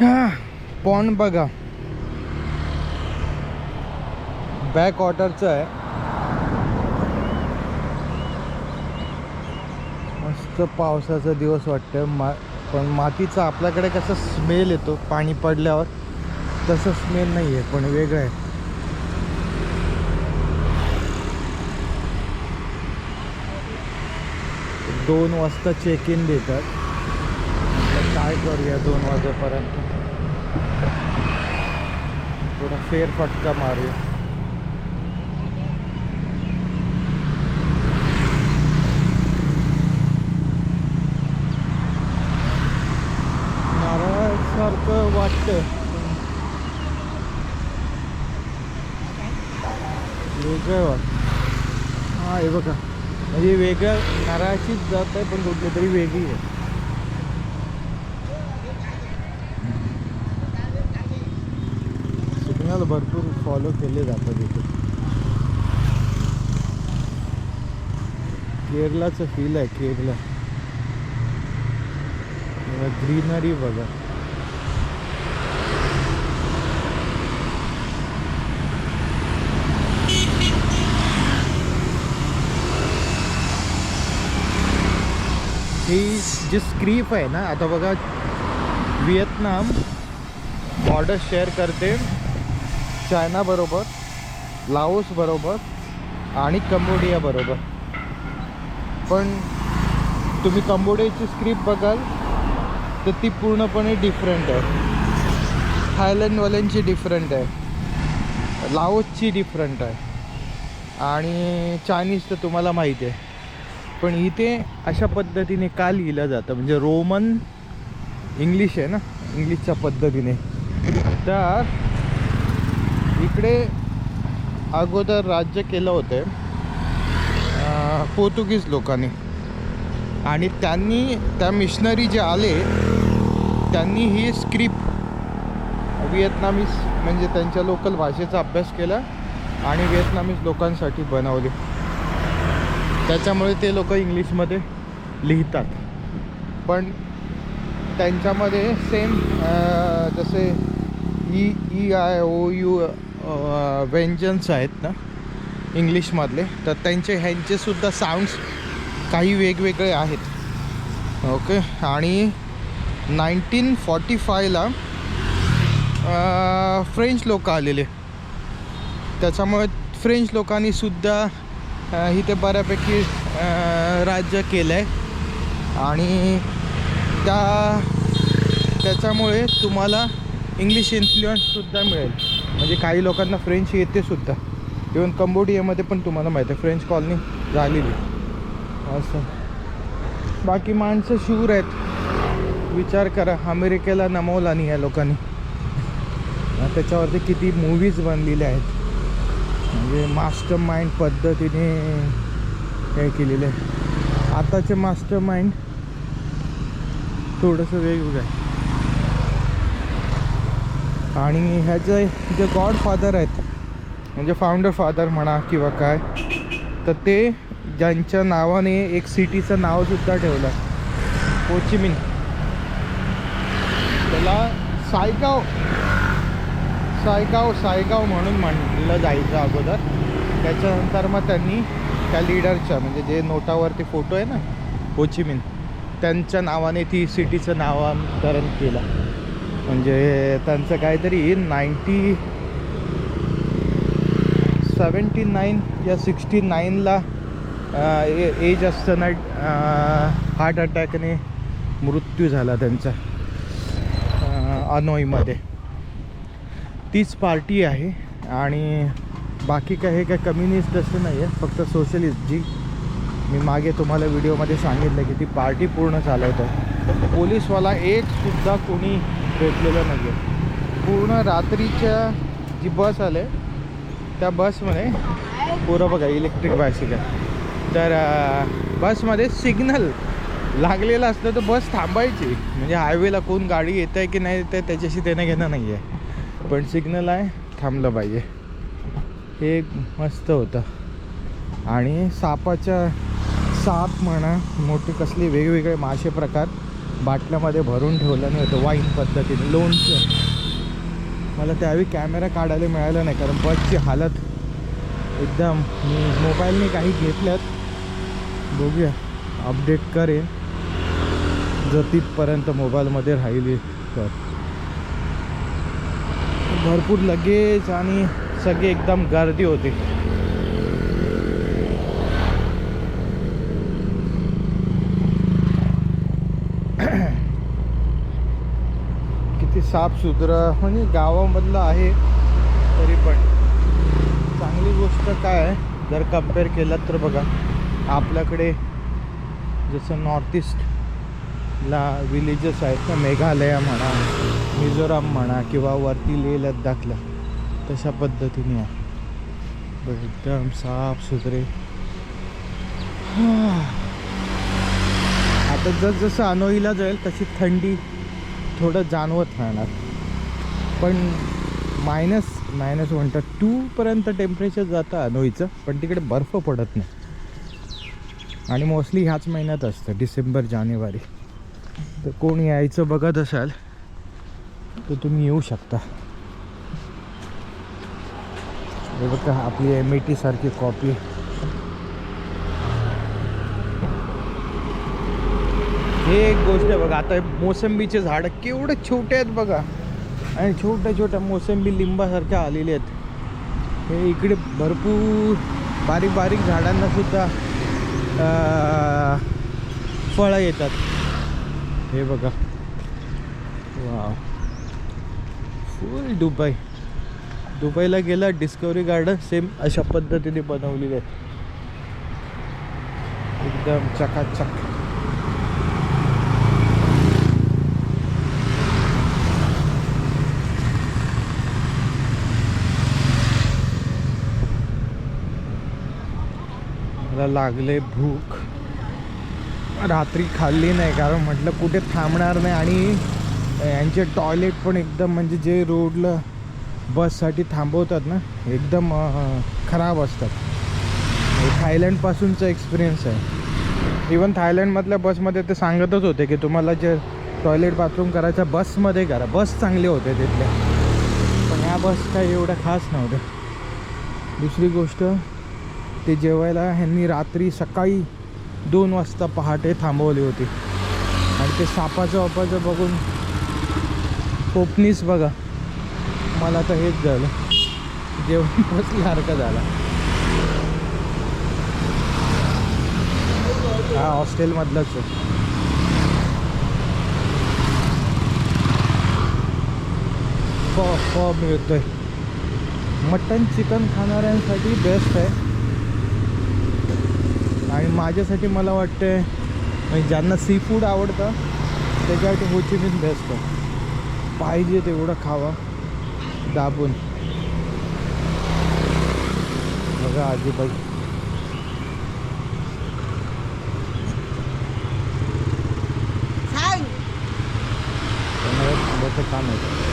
हां पॉन्ड बघा. बॅक वॉटरचं आहे. मस्त पावसाचा दिवस वाटतं मा पण मातीचा आपल्याकडे कसा स्मेल येतो पाणी पडल्यावर. तसं स्मेल नाही आहे पण वेगळं आहे. दोन वाजता चेक इन देतात. काय करूया दोन वाजेपर्यंत. थोडा फेरफटका मारूया. नारळासारखं वाटतं. वेगळं वाटतं. हा हे बघा. म्हणजे वेगळं नारळाचीच जात आहे पण कुठली तरी वेगळी आहे. चॅनल भरपूर फॉलो केले जातात इथे. केरलाचं फील आहे केरला. ग्रीनरी बघा. ही जी स्क्रीप आहे ना आता बघा व्हिएतनाम बॉर्डर शेअर करते. चायनाबरोबर लाओसबरोबर लाओस बरोबर आणि कंबोडिया बरोबर. पण तुम्ही कंबोडियाची स्क्रिप्ट बघाल तर ती पूर्णपणे डिफरंट आहे. थायलंडवाल्यांची डिफरंट आहे. लाओसची डिफरंट आहे. आणि चायनीज तर तुम्हाला माहिती आहे. पण इथे अशा पद्धतीने का लिहिलं जातं? म्हणजे रोमन इंग्लिश आहे ना? इंग्लिशच्या पद्धतीने. तर इकडे अगोदर राज्य केलं होतं पोर्तुगीज लोकांनी. आणि त्यांनी त्या मिशनरी जे आले त्यांनी ही स्क्रिप्ट व्हिएतनामीज म्हणजे त्यांच्या लोकल भाषेचा अभ्यास केला आणि व्हिएतनामीज लोकांसाठी बनवली. त्याच्यामुळे ते लोक इंग्लिशमध्ये लिहितात. पण त्यांच्यामध्ये सेम जसे E E I O U व्यंजन्स आहेत ना इंग्लिशमधले तर त्यांचे ह्यांचेसुद्धा साऊंड्स काही वेगवेगळे आहेत. ओके आणि नाईन्टीन फॉर्टी फायला फ्रेंच लोक आलेले. त्याच्यामुळे फ्रेंच लोकांनीसुद्धा इथे बऱ्यापैकी राज्य केलं आहे आणि त्या त्याच्यामुळे तुम्हाला इंग्लिश इन्फ्लुअन्ससुद्धा मिळेल. म्हणजे काही लोकांना फ्रेंच येते सुद्धा. इवन कंबोडियामध्ये पण तुम्हाला माहिती आहे फ्रेंच कॉलनी झालेली. असं. बाकी माणसं शूर आहेत. विचार करा अमेरिकेला नमवला नाही या लोकांनी. त्याच्यावरती किती मूवीज बनलेल्या आहेत. म्हणजे मास्टर माइंड पद्धतीने हे केलेलं आहे. आताचे मास्टर माइंड थोडंसं वेगवेगळं आहे. आणि ह्याचे जे गॉड फादर आहेत म्हणजे फाउंडर फादर म्हणा किंवा काय तर ते ज्यांच्या नावाने एक सिटीचं नावसुद्धा ठेवलं. कोचिमिन. त्याला सायगाव सायगाव सायगाव म्हणून म्हणलं जायचं अगोदर. त्याच्यानंतर मग त्यांनी त्या लिडरच्या म्हणजे जे नोटावरती फोटो आहे ना होचिमिन त्यांच्या नावाने ती सिटीचं नावांतरण केलं. म्हणजे त्यांचं काहीतरी नाईन्टी सेवन्टी नाईन या सिक्स्टी नाईनला एज असताना हार्ट अटॅकने मृत्यू झाला त्यांचा अनोईमध्ये. तीच पार्टी आहे आणि बाकी काही हे काय कम्युनिस्ट असं नाही आहे फक्त सोशलिस्ट जी. मी मागे तुम्हाला व्हिडिओमध्ये सांगितलं की ती पार्टी पूर्ण चालवतं पोलीसवाला एकसुद्धा कोणी भेटलेलं नाही आहे पूर्ण रात्रीच्या जी बस आले त्या बसमध्ये पुरं बघा इलेक्ट्रिक बायसिकल तर बसमध्ये सिग्नल लागलेलं असतं तर बस थांबायची. म्हणजे हायवेला कोण गाडी येत आहे की नाही येत आहे त्याच्याशी देणं घेणं नाही आहे पण सिग्नल आहे थांबलं पाहिजे. हे मस्त होतं. आणि सापाच्या साप म्हणा मोठे कसले वेगवेगळे मासे प्रकार. बाटल्यामध्ये भरून ठेवलं नाही होतं वाईन पद्धतीने. लोणचं मला त्यावेळी कॅमेरा काढायला मिळाला नाही कारण बसची हालत एकदम मी मोबाईलने काही घेतल्यात. बघूया. अपडेट करेन. जर तिथपर्यंत मोबाईलमध्ये राहिली तर. भरपूर लगेच आणि सगळे एकदम गर्दी होती किती साफसुथरं म्हणजे गावामधलं आहे तरी पण. चांगली गोष्ट काय आहे जर कंपेअर केलं तर बघा आपल्याकडे जसं नॉर्थ ईस्टला विलेजेस आहेत ना मेघालय म्हणा मिझोराम म्हणा किंवा वरती लेह लद्दाखला तशा पद्धतीने आहे. बघ, एकदम साफसुथरे. आता जसजसं अनोईला जाईल तशी थंडी थोडं जाणवत राहणार. पण मायनस मायनस म्हणतात टूपर्यंत टेम्परेचर जातं अनोईचं पण तिकडे बर्फ पडत नाही. आणि मोस्टली ह्याच महिन्यात असतं डिसेंबर जानेवारी. तर कोण यायचं बघत असाल तर तुम्ही येऊ शकता. हे बघा आपली एम ए टीसारखी कॉपी हे एक गोष्ट आहे बघा आता मोसंबीचे झाडं केवढे छोटे आहेत बघा. आणि छोट्या छोट्या मोसंबी लिंबासारख्या आलेले आहेत. हे इकडे भरपूर बारीक बारीक झाडांना सुद्धा फळं येतात. हे बघा. वा फुल दुबई. दुबईला गेला डिस्कवरी गार्डन सेम अशा पद्धतीने बनवलेली आहे एकदम चकाचक. लागले भूक. रात्री खाल्ली नाही कारण म्हटलं कुठे थांबणार नाही आणि यांचे टॉयलेट पण एकदम म्हणजे जे रोडला बससाठी थांबवतात ना एकदम खराब असतात. थायलंडपासूनचा एक्सपिरियन्स आहे. इवन थायलंडमधल्या बसमध्ये ते सांगतच होते की तुम्हाला जे टॉयलेट बाथरूम करायचं बसमध्ये करा. बस चांगले होते तिथल्या पण ह्या बस काही एवढ्या खास नव्हत्या. दुसरी गोष्ट ते जेवायला ह्यांनी रात्री सकाळी दोन वाजता पहाटे थांबवली होती. आणि ते सापाचं वापाचं बघून कोपनीस बघा. मला तर हेच झालं. जेवण बसल्यासारखं झालं. हा हॉस्टेलमधलाच आहे. फ मिळतोय. मटन चिकन खाणाऱ्यांसाठी बेस्ट आहे. आणि माझ्यासाठी मला वाटतं म्हणजे ज्यांना सी फूड आवडतं त्याच्यासाठी होची मिन बेस्ट पाहिजे तेवढं खावा. दाबून. बघा आजीबाई. काम आहे.